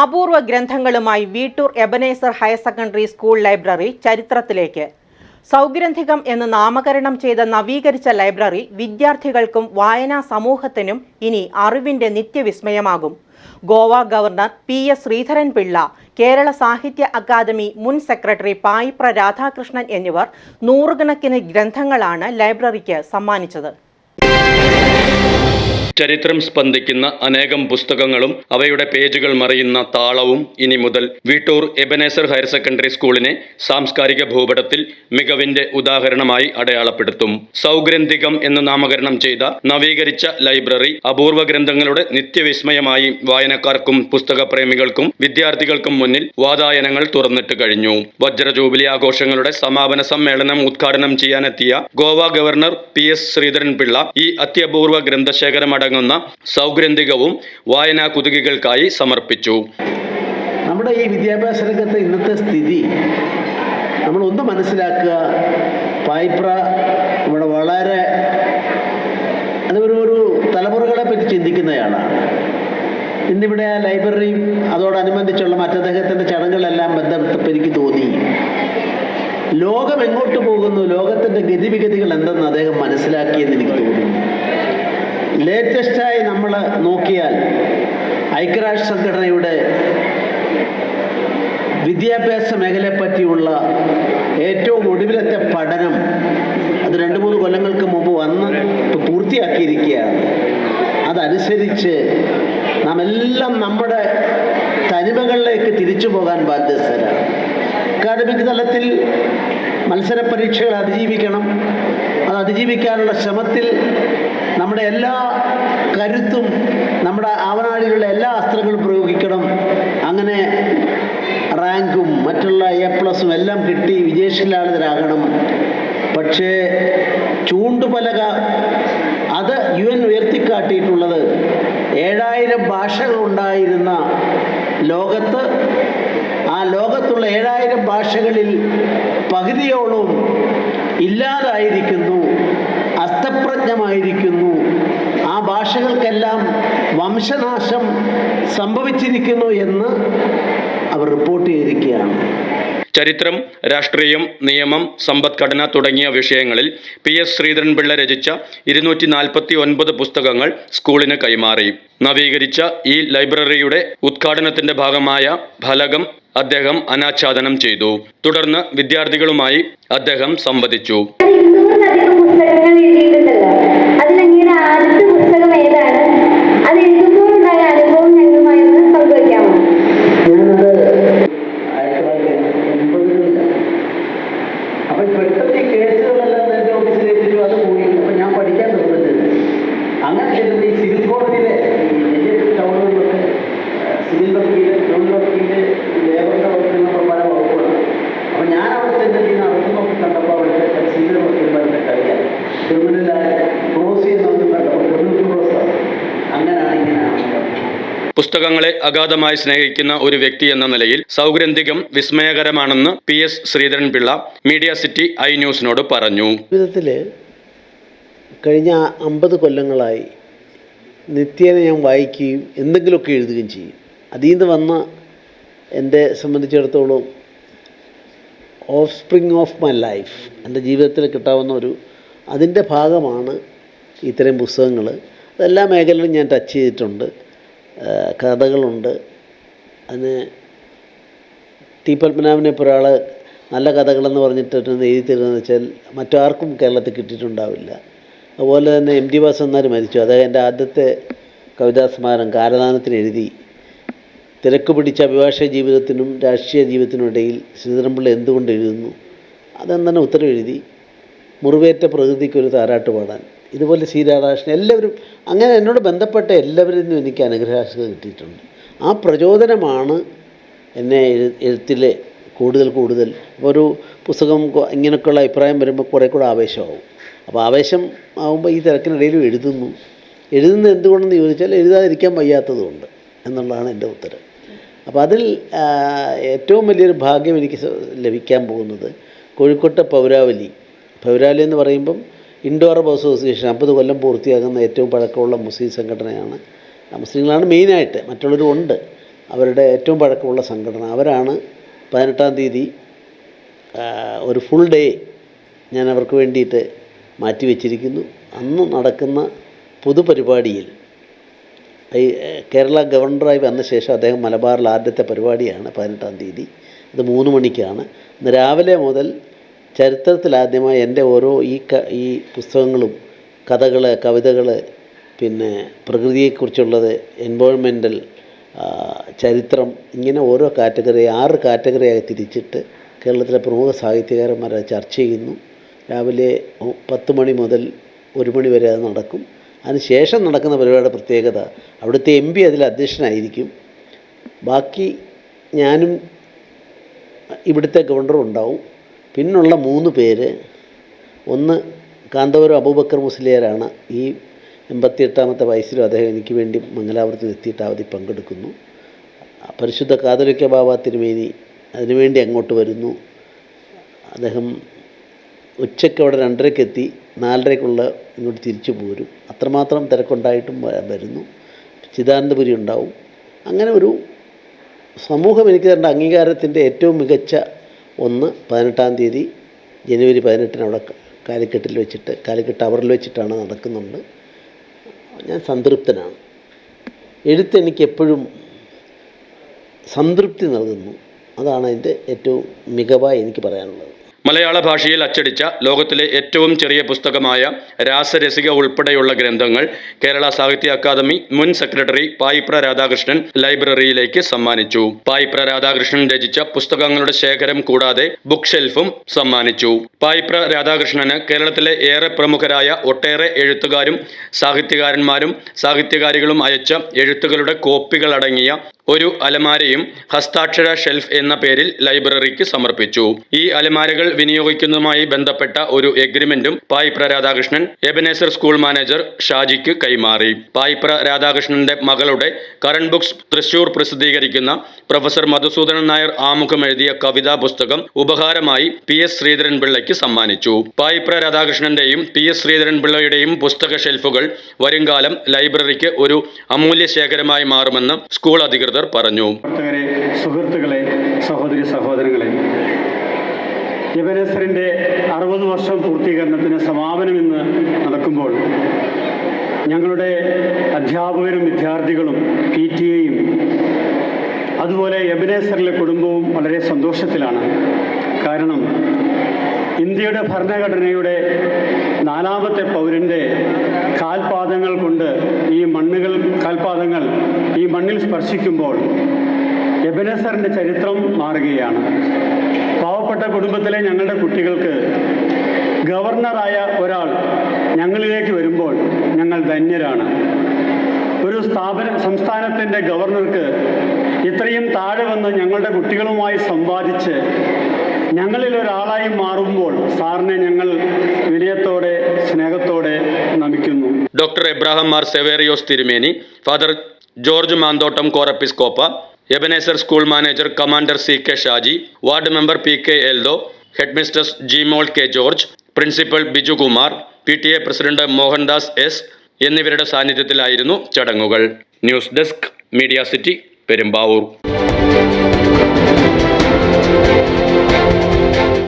അപൂർവ ഗ്രന്ഥങ്ങളുമായി Veettoor Ebenezer higher secondary school library ചരിത്രത്തിലേക്ക്. സൗഗ്രന്ഥികം എന്ന് നാമകരണം ചെയ്ത നവീകരിച്ച ലൈബ്രറി വിദ്യാർത്ഥികൾക്കും വായനാ സമൂഹത്തിനും ഇനി അറിവിന്റെ നിത്യവിസ്മയമാകും. Goa governor P S Sreedharan Pillai Kerala Sahitya Akademi മുൻ സെക്രട്ടറി പായിപ്ര രാധാകൃഷ്ണൻ എന്നിവർ നൂറുകണക്കിന് ഗ്രന്ഥങ്ങളാണ് ലൈബ്രറിക്ക് സമ്മാനിച്ചത്. ചരിത്രം സ്പന്ദിക്കുന്ന അനേകം പുസ്തകങ്ങളും അവയുടെ പേജുകൾ മറിയുന്ന താളവും ഇനി മുതൽ വീട്ടൂർ എബനേസർ ഹയർ സെക്കൻഡറി സ്കൂളിനെ സാംസ്കാരിക ഭൂപടത്തിൽ മികവിന്റെ ഉദാഹരണമായി അടയാളപ്പെടുത്തും. സൗഗ്രന്ഥികം എന്ന് നാമകരണം ചെയ്ത നവീകരിച്ച ലൈബ്രറി അപൂർവ ഗ്രന്ഥങ്ങളുടെ നിത്യവിസ്മയമായി വായനക്കാർക്കും പുസ്തകപ്രേമികൾക്കും വിദ്യാർത്ഥികൾക്കും മുന്നിൽ വാതായനങ്ങൾ തുറന്നിട്ട് കഴിഞ്ഞു. വജ്ര ജൂബിലി ആഘോഷങ്ങളുടെ സമാപന സമ്മേളനം ഉദ്ഘാടനം ചെയ്യാനെത്തിയ Goa governor P S Sreedharan Pillai ഈ അത്യപൂർവ ഗ്രന്ഥശേഖരമടങ്ങുന്ന സൗഗ്രന്ഥികവും വായനാ കുതുകികൾക്കായി സമർപ്പിച്ചു. നമ്മുടെ ഈ വിദ്യാഭ്യാസ രംഗത്തെ ഇന്നത്തെ സ്ഥിതി നമ്മൾ ഒന്ന് മനസ്സിലാക്കുക. പായ്പ്ര ഇവിടെ വളരെ അത് ഒരു ഒരു തലമുറകളെ പറ്റി ചിന്തിക്കുന്നയാളാണ്. ഇന്നിവിടെ ലൈബ്രറിയും അതോടനുബന്ധിച്ചുള്ള മറ്റദ്ദേഹത്തിന്റെ ചടങ്ങുകളെല്ലാം ബന്ധപ്പെട്ടപ്പോൾ എനിക്ക് തോന്നി. ലോകം എങ്ങോട്ട് പോകുന്നു? ലോകത്തിന്റെ ഗതിവിഗതികൾ എന്തെന്ന് അദ്ദേഹം മനസ്സിലാക്കിയെന്ന് എനിക്ക് തോന്നുന്നു ലേറ്റസ്റ്റായി നമ്മൾ നോക്കിയാൽ ഐക്യരാഷ്ട്ര സംഘടനയുടെ വിദ്യാഭ്യാസ മേഖലയെ പറ്റിയുള്ള ഏറ്റവും ഒടുവിലത്തെ പഠനം അത് രണ്ട് മൂന്ന് കൊല്ലങ്ങൾക്ക് മുമ്പ് വന്ന് പൂർത്തിയാക്കിയിരിക്കുകയാണ്. അതനുസരിച്ച് നാം എല്ലാം നമ്മുടെ തനിമകളിലേക്ക് തിരിച്ചു പോകാൻ ബാധ്യസ്ഥരാണ്. അക്കാദമിക് തലത്തിൽ മത്സര പരീക്ഷകൾ അതിജീവിക്കണം. അത് അതിജീവിക്കാനുള്ള ശ്രമത്തിൽ നമ്മുടെ എല്ലാ കരുത്തും നമ്മുടെ ആവനാഴിയിലുള്ള എല്ലാ അസ്ത്രങ്ങളും പ്രയോഗിക്കണം. അങ്ങനെ റാങ്കും മറ്റുള്ള എ പ്ലസും എല്ലാം കിട്ടി വിജയശീലാളിതരാകണം പക്ഷേ ചൂണ്ടുപലക അത് യു എൻ ഉയർത്തിക്കാട്ടിയിട്ടുള്ളത് ഏഴായിരം ഭാഷകളുണ്ടായിരുന്ന ലോകത്ത് ആ ലോകത്തുള്ള ഏഴായിരം ഭാഷകളിൽ പകുതിയോളം ഇല്ലാതായിരിക്കുന്നു അസ്തപ്രജ്ഞമായിരിക്കുന്നു. ഭാഷകൾക്കെല്ലാം വംശനാശം സംഭവിച്ചിരിക്കുന്നു എന്ന് അവർ റിപ്പോർട്ട് ചെയ്തിരിക്കുകയാണ്. ചരിത്രം രാഷ്ട്രീയം നിയമം സമ്പദ്ഘടന തുടങ്ങിയ വിഷയങ്ങളിൽ പി എസ് ശ്രീധരൻപിള്ള രചിച്ച ഇരുന്നൂറ്റി നാൽപ്പത്തി ഒൻപത് പുസ്തകങ്ങൾ സ്കൂളിന് കൈമാറി. നവീകരിച്ച ഈ ലൈബ്രറിയുടെ ഉദ്ഘാടനത്തിന്റെ ഭാഗമായ ഫലകം അദ്ദേഹം അനാച്ഛാദനം ചെയ്തു. തുടർന്ന് വിദ്യാർത്ഥികളുമായി അദ്ദേഹം സംവദിച്ചു. ആദ്യത്തെ പുസ്തകം പുസ്തകങ്ങളെ അഗാധമായി സ്നേഹിക്കുന്ന ഒരു വ്യക്തി എന്ന നിലയിൽ സൗഗ്രന്ഥികം വിസ്മയകരമാണെന്ന് P S Sreedharanpillai media city I ന്യൂസിനോട് പറഞ്ഞു. ജീവിതത്തിൽ കഴിഞ്ഞ അമ്പത് കൊല്ലങ്ങളായി നിത്യേന ഞാൻ വായിക്കുകയും എന്തെങ്കിലുമൊക്കെ എഴുതുകയും ചെയ്യും. അതിൽ നിന്ന് വന്ന എന്റെ സംബന്ധിച്ചിടത്തോളം offspring of my life എന്റെ ജീവിതത്തിൽ കിട്ടാവുന്ന ഒരു അതിന്റെ ഭാഗമാണ് ഇത്തരം പുസ്തകങ്ങൾ അതെല്ലാ മേഖലയിലും ഞാൻ ടച്ച് ചെയ്തിട്ടുണ്ട്. കഥകളുണ്ട്. അതിന് ടി പത്മനാഭനെ ഇപ്പോൾ ഒരാൾ നല്ല കഥകളെന്ന് പറഞ്ഞിട്ട് എഴുതി തരുന്നതെന്ന് വെച്ചാൽ മറ്റാർക്കും കേരളത്തിൽ കിട്ടിയിട്ടുണ്ടാവില്ല. അതുപോലെ തന്നെ എം ടി വാസന്നാർ മരിച്ചു. അദ്ദേഹം എന്റെ ആദ്യത്തെ കവിതാസ്മാരം കാലദാനത്തിന് എഴുതി. തിരക്ക് പിടിച്ച അഭിഭാഷക ജീവിതത്തിനും രാഷ്ട്രീയ ജീവിതത്തിനും ഇടയിൽ ശ്രീധരൻപിള്ള എന്തുകൊണ്ട് എഴുതുന്നു? അതെന്താണ് ഉത്തരം എഴുതി മുറിവേറ്റ പ്രകൃതിക്കൊരു താരാട്ട് പാടാൻ. ഇതുപോലെ സി രാധാകൃഷ്ണൻ എല്ലാവരും അങ്ങനെ എന്നോട് ബന്ധപ്പെട്ട എല്ലാവരിൽ നിന്നും എനിക്ക് അനുഗ്രഹാശകൾ കിട്ടിയിട്ടുണ്ട്. ആ പ്രചോദനമാണ് എന്നെ എഴുത്തിലെ കൂടുതൽ കൂടുതൽ ഒരു പുസ്തകം ഇങ്ങനെയൊക്കെയുള്ള അഭിപ്രായം വരുമ്പോൾ കുറേ കൂടെ ആവേശമാവും. അപ്പോൾ ആവേശം ആവുമ്പോൾ ഈ തിരക്കിനിടയിലും എഴുതുന്നു. എഴുതുന്നത് എന്തുകൊണ്ടെന്ന് ചോദിച്ചാൽ എഴുതാതിരിക്കാൻ വയ്യാത്തതുകൊണ്ട് എന്നുള്ളതാണ് എന്റെ ഉത്തരം. അപ്പോൾ അതിൽ ഏറ്റവും വലിയൊരു ഭാഗ്യം എനിക്ക് ലഭിക്കാൻ പോകുന്നത് കോഴിക്കോട്ടെ പൗരാവലി. പൗരാവലി എന്ന് പറയുമ്പം ഇൻഡോ അറബ് അസോസിയേഷൻ അമ്പത് കൊല്ലം പൂർത്തിയാകുന്ന ഏറ്റവും പഴക്കമുള്ള മുസ്ലിം സംഘടനയാണ്. മുസ്ലിങ്ങളാണ് മെയിനായിട്ട് മറ്റുള്ളവരും ഉണ്ട്. അവരുടെ ഏറ്റവും പഴക്കമുള്ള സംഘടന. അവരാണ് പതിനെട്ടാം തീയതി ഒരു ഫുൾ ഡേ ഞാൻ അവർക്ക് വേണ്ടിയിട്ട് മാറ്റിവെച്ചിരിക്കുന്നു. അന്ന് നടക്കുന്ന പൊതുപരിപാടിയിൽ ഈ കേരള ഗവർണറായി വന്ന ശേഷം അദ്ദേഹം മലബാറിൽ ആദ്യത്തെ പരിപാടിയാണ് പതിനെട്ടാം തീയതി. ഇത് മൂന്ന് മണിക്കാണ്. ഇന്ന് രാവിലെ മുതൽ ചരിത്രത്തിലാദ്യമായി എന്റെ ഓരോ ഈ ക ഈ പുസ്തകങ്ങളും കഥകൾ കവിതകൾ പിന്നെ പ്രകൃതിയെക്കുറിച്ചുള്ളത് എൻവയോൺമെന്റൽ ചരിത്രം ഇങ്ങനെ ഓരോ കാറ്റഗറി ആറ് കാറ്റഗറിയായി തിരിച്ചിട്ട് കേരളത്തിലെ പ്രമുഖ സാഹിത്യകാരന്മാരെ ചർച്ച ചെയ്യുന്നു. രാവിലെ പത്ത് മണി മുതൽ ഒരു മണി വരെ അത് നടക്കും. അതിനുശേഷം നടക്കുന്ന പരിപാടിയുടെ പ്രത്യേകത അവിടുത്തെ എം പി അതിൽ അധ്യക്ഷനായിരിക്കും. ബാക്കി ഞാനും ഇവിടുത്തെ ഗവർണറും ഉണ്ടാവും. പിന്നുള്ള മൂന്ന് പേര് ഒന്ന് കാന്തപുരം അബൂബക്കർ മുസ്ലിയാരാണ്. ഈ എൺപത്തിയെട്ടാമത്തെ വയസ്സിലും അദ്ദേഹം എനിക്ക് വേണ്ടി മംഗലാപുരത്ത് എത്തിയിട്ട് അവധി പങ്കെടുക്കുന്നു. പരിശുദ്ധ കാതലിക്ക ബാബ തിരുമേനി അതിനുവേണ്ടി അങ്ങോട്ട് വരുന്നു. അദ്ദേഹം ഉച്ചയ്ക്ക് അവിടെ രണ്ടരയ്ക്ക് എത്തി നാലരയ്ക്കുള്ള ഇങ്ങോട്ട് തിരിച്ചു പോരും. അത്രമാത്രം തിരക്കുണ്ടായിട്ടും വരുന്നു. ചിദാനന്ദപുരി ഉണ്ടാവും. അങ്ങനെ ഒരു സമൂഹം എനിക്ക് തരേണ്ട അംഗീകാരത്തിന്റെ ഏറ്റവും മികച്ച ഒന്ന് പതിനെട്ടാം തീയതി ജനുവരി പതിനെട്ടിന് അവിടെ കാലിക്കെട്ടിൽ വെച്ചിട്ട് കാലിക്കെട്ട് ടവറിൽ വെച്ചിട്ടാണ് നടക്കുന്നുണ്ട്. ഞാൻ സംതൃപ്തനാണ്. എഴുത്ത് എനിക്ക് എപ്പോഴും സംതൃപ്തി നൽകുന്നു. അതാണ് അതിന്റെ ഏറ്റവും മികവായി എനിക്ക് പറയാനുള്ളത്. മലയാള ഭാഷയിൽ അച്ചടിച്ച ലോകത്തിലെ ഏറ്റവും ചെറിയ പുസ്തകമായ രാസരസിക ഉൾപ്പെടെയുള്ള ഗ്രന്ഥങ്ങൾ കേരള സാഹിത്യ അക്കാദമി മുൻ സെക്രട്ടറി പായിപ്ര രാധാകൃഷ്ണൻ ലൈബ്രറിയിലേക്ക് സമ്മാനിച്ചു. പായിപ്ര രാധാകൃഷ്ണൻ രചിച്ച പുസ്തകങ്ങളുടെ ശേഖരം കൂടാതെ ബുക്ക് ഷെൽഫും സമ്മാനിച്ചു. പായിപ്ര രാധാകൃഷ്ണന് കേരളത്തിലെ ഏറെ പ്രമുഖരായ ഒട്ടേറെ എഴുത്തുകാരും സാഹിത്യകാരന്മാരും സാഹിത്യകാരികളും അയച്ച എഴുത്തുകളുടെ കോപ്പികൾ അടങ്ങിയ ഒരു അലമാരയും ഹസ്താക്ഷര ഷെൽഫ് എന്ന പേരിൽ ലൈബ്രറിക്ക് സമർപ്പിച്ചു. ഈ അലമാരകൾ വിനിയോഗിക്കുന്നതുമായി ബന്ധപ്പെട്ട ഒരു എഗ്രിമെന്റും Payipra Radhakrishnan Ebenezer school manager ഷാജിക്ക് കൈമാറി. പായിപ്ര രാധാകൃഷ്ണന്റെ മകളുടെ കറണ്ട് ബുക്സ് തൃശൂർ പ്രസിദ്ധീകരിക്കുന്ന പ്രൊഫസർ മധുസൂദനൻ നായർ ആമുഖം എഴുതിയ കവിതാ പുസ്തകം ഉപഹാരമായി പി എസ് ശ്രീധരൻ പിള്ളയ്ക്ക് സമ്മാനിച്ചു. പായിപ്ര രാധാകൃഷ്ണന്റെയും പി എസ് ശ്രീധരൻ പിള്ളയുടെയും പുസ്തക ഷെൽഫുകൾ വരുംകാലം ലൈബ്രറിക്ക് ഒരു അമൂല്യ ശേഖരമായി മാറുമെന്ന് സ്കൂൾ അധികൃതർ പറഞ്ഞു. പ്രവർത്തകരെ സുഹൃത്തുക്കളെ സഹോദരി സഹോദരങ്ങളെ യവനസറിന്റെ അറുപത് വർഷം പൂർത്തീകരണത്തിന് സമാപനം ഇന്ന് നടക്കുമ്പോൾ ഞങ്ങളുടെ അധ്യാപകരും വിദ്യാർത്ഥികളും പി ടി എയും അതുപോലെ എബിനേസറിലെ കുടുംബവും വളരെ സന്തോഷത്തിലാണ്. കാരണം ഇന്ത്യയുടെ ഭരണഘടനയുടെ നാലാമത്തെ പൗരന്റെ കാൽപാദങ്ങൾ കൊണ്ട് ഈ മണ്ണുകൾ കാൽപാദങ്ങൾ ഈ മണ്ണിൽ സ്പർശിക്കുമ്പോൾ എബനസറിന്റെ ചരിത്രം മാറുകയാണ്. പാവപ്പെട്ട കുടുംബത്തിലെ ഞങ്ങളുടെ കുട്ടികൾക്ക് ഗവർണറായ ഒരാൾ ഞങ്ങളിലേക്ക് വരുമ്പോൾ ഞങ്ങൾ ധന്യരാണ്. ഒരു സ്ഥാപന സംസ്ഥാനത്തിന്റെ ഗവർണർക്ക് ഇത്രയും താഴെ വന്ന് ഞങ്ങളുടെ കുട്ടികളുമായി സമ്പാദിച്ച് ഞങ്ങളിൽ ഒരാളായി മാറുമ്പോൾ സാറിനെ ഞങ്ങൾ വിനയത്തോടെ സ്നേഹത്തോടെ നമിക്കുന്നു. ഡോക്ടർ എബ്രാഹിം മാർ സെവേറിയോസ് തിരുമേനി father George Manthottam Corepiscopa Ebenezer school manager commander C K Shaji ward member P K Eldho G Jimol K George principal Bijukumar P T A president Mohandas S എന്നിവരുടെ സാന്നിധ്യത്തിലായിരുന്നു ചടങ്ങുകൾ. News desk media city Perumbavoor.